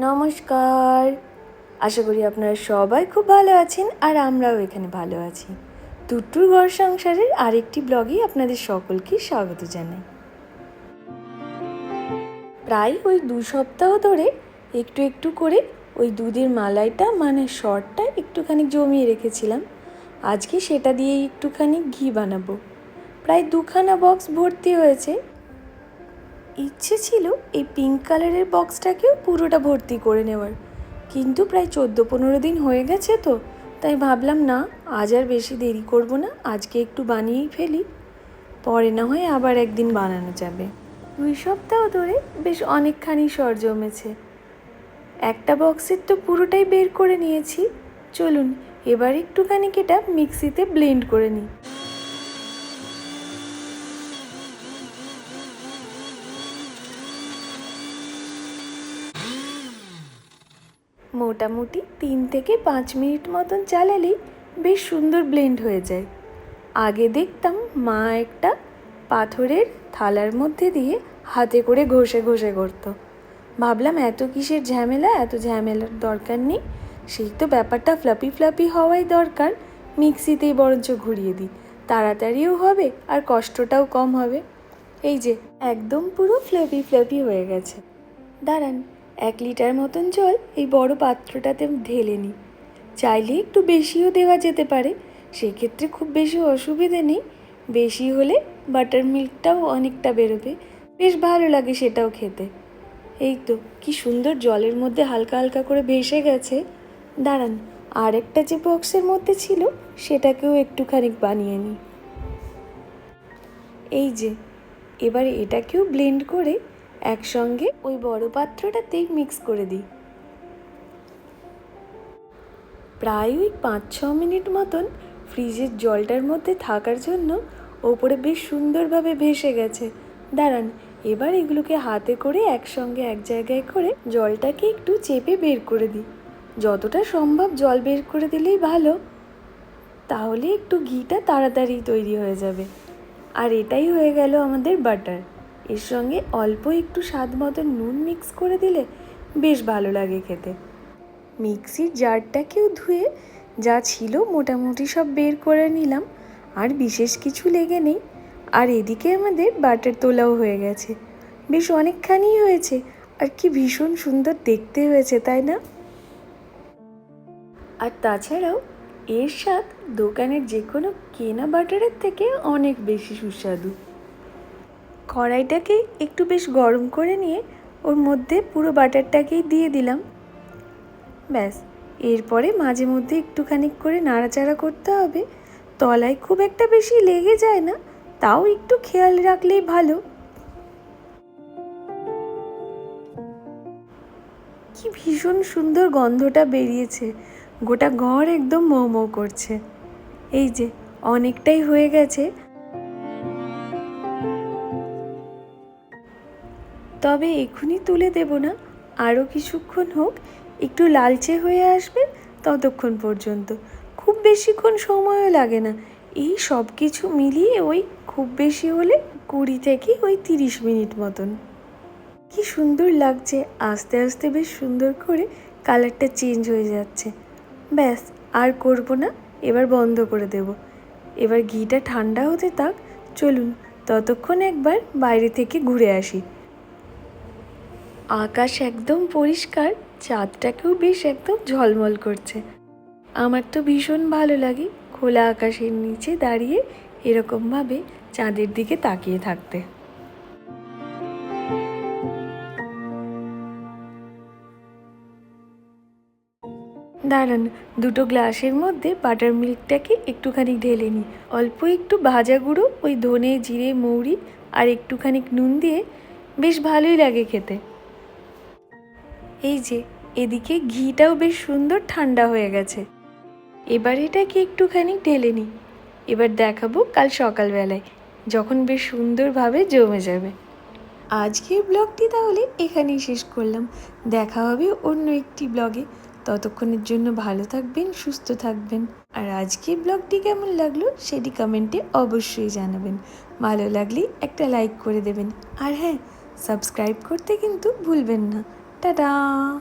নমস্কার। আশা করি আপনারা সবাই খুব ভালো আছেন আর আমরাও এখানে ভালো আছি। টুট্টুর ঘর সংসারের আরেকটি ব্লগে আপনাদের সকলকে স্বাগত জানাই। প্রায় ওই দু সপ্তাহ ধরে একটু একটু করে ওই দুধের মালাইটা মানে শর্টটা একটুখানি জমিয়ে রেখেছিলাম। আজকে সেটা দিয়ে একটুখানি ঘি বানাবো। প্রায় দুখানা বক্স ভর্তি হয়েছে। ইচ্ছে ছিল এই পিঙ্ক কালারের বক্সটাকেও পুরোটা ভর্তি করে নেওয়ার। কিন্তু প্রায় চোদ্দ পনেরো দিন হয়ে গেছে তো, তাই ভাবলাম না, আজ আর বেশি দেরি করব না, আজকে একটু বানিয়েই ফেলি। পরে না হয় আবার একদিন বানানো যাবে। দুই সপ্তাহ ধরে বেশ অনেকখানি সর জমেছে। একটা বক্সের তো পুরোটাই বের করে নিয়েছি। চলুন, এবার একটুখানি এটা মিক্সিতে ব্লেন্ড করে নিই। মোটামুটি তিন থেকে পাঁচ মিনিট মতন চালালেই বেশ সুন্দর ব্লেন্ড হয়ে যায়। আগে দেখতাম মা একটা পাথরের থালার মধ্যে দিয়ে হাতে করে ঘষে ঘষে করতো। ভাবলাম, এত কিসের ঝামেলা? এত ঝামেলার দরকার নেই। সেই তো ব্যাপারটা ফ্লাপি ফ্লাপি হওয়াই দরকার। মিক্সিতেই বরঞ্চ ঘুরিয়ে দিই। তাড়াতাড়িও হবে আর কষ্টটাও কম হবে। এই যে, একদম পুরো ফ্লাপি ফ্লাপি হয়ে গেছে। দাঁড়ান এক লিটার মতন জল এই বড় পাত্রটাতে ঢেলে নিই। চাইলে একটু বেশিও দেওয়া যেতে পারে, সেক্ষেত্রে খুব বেশি অসুবিধে নেই। বেশি হলে বাটার মিল্কটাও অনেকটা বেরোবে। বেশ ভালো লাগে সেটাও খেতে। এই তো, কি সুন্দর জলের মধ্যে হালকা হালকা করে ভেসে গেছে। দাঁড়ান আর একটা যে বক্সের মধ্যে ছিল, সেটাকেও একটুখানি বানিয়ে নিই। এই যে, এবার এটাকেও ব্লেন্ড করে একসঙ্গে ওই বড় পাত্রটাতেই মিক্স করে দিই। প্রায় ওই পাঁচ ছ মিনিট মতন ফ্রিজের জলটার মধ্যে থাকার জন্য ওপরে বেশ সুন্দরভাবে ভেসে গেছে। দাঁড়ান, এবার এগুলোকে হাতে করে একসঙ্গে এক জায়গায় করে জলটাকে একটু চেপে বের করে দিই। যতটা সম্ভব জল বের করে দিলেই ভালো, তাহলে একটু ঘিটা তাড়াতাড়ি তৈরি হয়ে যাবে। আর এটাই হয়ে গেল আমাদের বাটার। এর সঙ্গে অল্প একটু স্বাদ মতো নুন মিক্স করে দিলে বেশ ভালো লাগে খেতে। মিক্সির জারটাকেও ধুয়ে যা ছিল মোটামুটি সব বের করে নিলাম, আর বিশেষ কিছু লেগে নেই। আর এদিকে আমাদের বাটার তোলাও হয়ে গেছে। বেশ অনেকখানি হয়েছে, আর কি ভীষণ সুন্দর দেখতে হয়েছে, তাই না? আর তাছাড়াও এর স্বাদ দোকানের যে কোনো কেনা বাটারের থেকে অনেক বেশি সুস্বাদু। কড়াইটাকে একটু বেশ গরম করে নিয়ে ওর মধ্যে পুরো বাটারটাকেই দিয়ে দিলাম। ব্যাস, এরপরে মাঝে মধ্যে একটুখানি করে নাড়াচাড়া করতে হবে। তলায় খুব একটা বেশি লেগে যায় না, তাও একটু খেয়াল রাখলেই ভালো। কি ভীষণ সুন্দর গন্ধটা বেরিয়েছে। গোটা ঘর একদম মৌ করছে। এই যে, অনেকটাই হয়ে গেছে। তবে এখনই তুলে দেব না। আরও কিছুক্ষণ হোক, একটু লালচে হয়ে আসবে ততক্ষণ পর্যন্ত। খুব বেশিক্ষণ সময়ও লাগে না। এই সব কিছু মিলিয়ে ওই খুব বেশি হলে কুড়ি থেকে ওই তিরিশ মিনিট মতন। কি সুন্দর লাগছে, আস্তে আস্তে বেশ সুন্দর করে কালারটা চেঞ্জ হয়ে যাচ্ছে। ব্যাস, আর করব না, এবার বন্ধ করে দেব। এবার ঘিটা ঠান্ডা হতে থাক, চলুন, ততক্ষণ একবার বাইরে থেকে ঘুরে আসি। আকাশ একদম পরিষ্কার, চাঁদটাকেও বেশ একদম ঝলমল করছে। আমার তো ভীষণ ভালো লাগে খোলা আকাশের নিচে দাঁড়িয়ে এরকমভাবে চাঁদের দিকে তাকিয়ে থাকতে। দাঁড়ান, দুটো গ্লাসের মধ্যে বাটার মিল্কটাকে একটুখানি ঢেলে নিই। অল্প একটু ভাজা গুঁড়ো, ওই ধনে, জিরে, মৌরি আর একটুখানি নুন দিয়ে বেশ ভালোই লাগে খেতে। এই যে, এদিকে ঘিটাও বেশ সুন্দর ঠান্ডা হয়ে গেছে। এবার এটাকে একটুখানি ঢেলে নিই। এবার দেখাবো কাল সকালবেলায়, যখন বেশ সুন্দরভাবে জমে যাবে। আজকের ব্লগটি তাহলে এখানেই শেষ করলাম। দেখা হবে অন্য একটি ব্লগে। ততক্ষণের জন্য ভালো থাকবেন, সুস্থ থাকবেন। আর আজকের ব্লগটি কেমন লাগল সেটি কমেন্টে অবশ্যই জানাবেন। ভালো লাগলে একটা লাইক করে দেবেন। আর হ্যাঁ সাবস্ক্রাইব করতে কিন্তু ভুলবেন না। 哒哒。